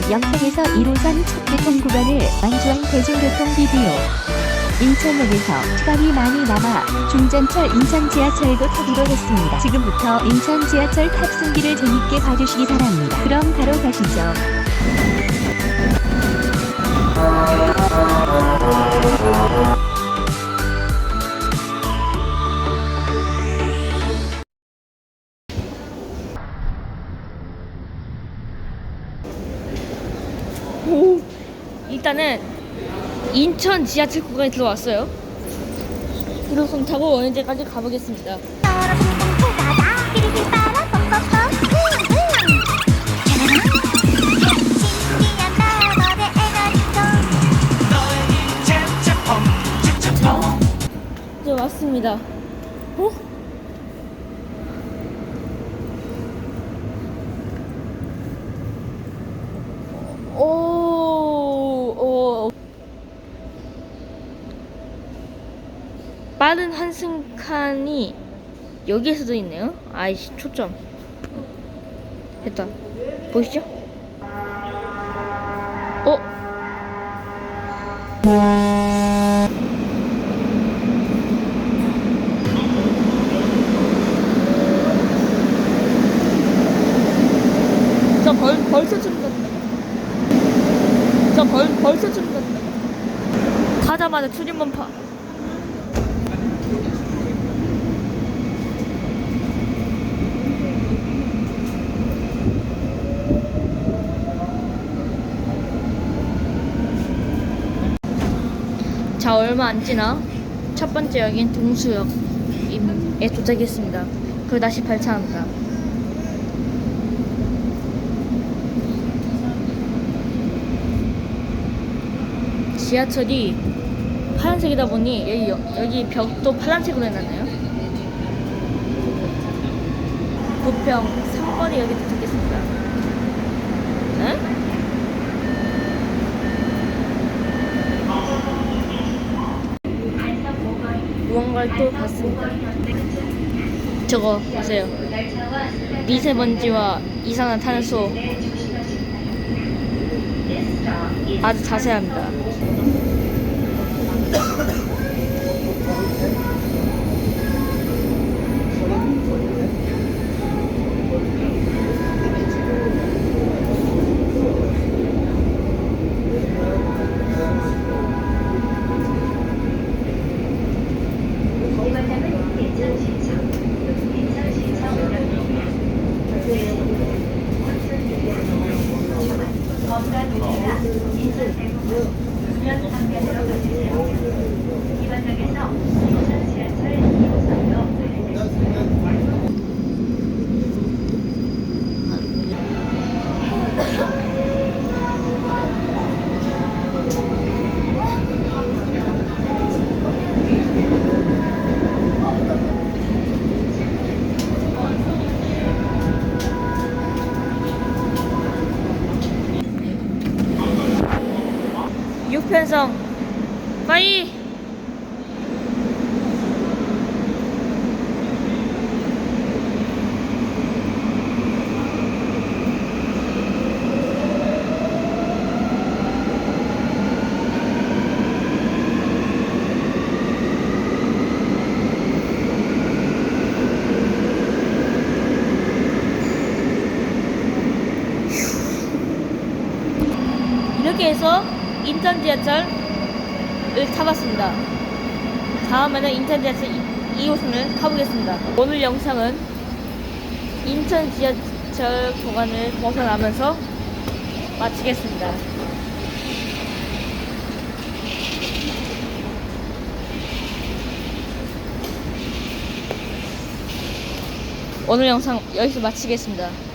1호선 첫개통 구간을 완주한 대중교통 비디오. 인천역에서 시간이 많이 남아 중전철 인천 지하철도 타기로 했습니다. 지금부터 인천 지하철 탑승기를 재밌게 봐주시기 바랍니다. 그럼 바로 가시죠. 오, 일단은 인천 지하철 구간에 들어왔어요. 1호선 타고 원인제까지 가보겠습니다. 이제 왔습니다. 어? 오, 오. 빠른 한승칸이 여기에서도 있네요. 아이씨, 초점. 됐다. 보이시죠? 어? 저 벌, 벌써 준비됐네. 저 벌, 벌써 준비됐네. 가자마자 출입문 파. 자, 얼마 안 지나 첫 번째 역인 동수역에 도착했습니다. 그리고 다시 발차합니다. 지하철이 파란색이다 보니 여기, 여기 벽도 파란색으로 해놨네요. 부평 3번이 여기 도착했습니다. 네? 무언가를 또 봤습니다. 저거 보세요. 미세먼지와 이산화 탄소 아주 자세합니다. Yeah. 편성. 빠이. 이렇게 해서 인천 지하철을 타봤습니다. 다음에는 인천 지하철 2호선을 타보겠습니다. 오늘 영상은 인천 지하철 구간을 벗어나면서 마치겠습니다. 오늘 영상 여기서 마치겠습니다.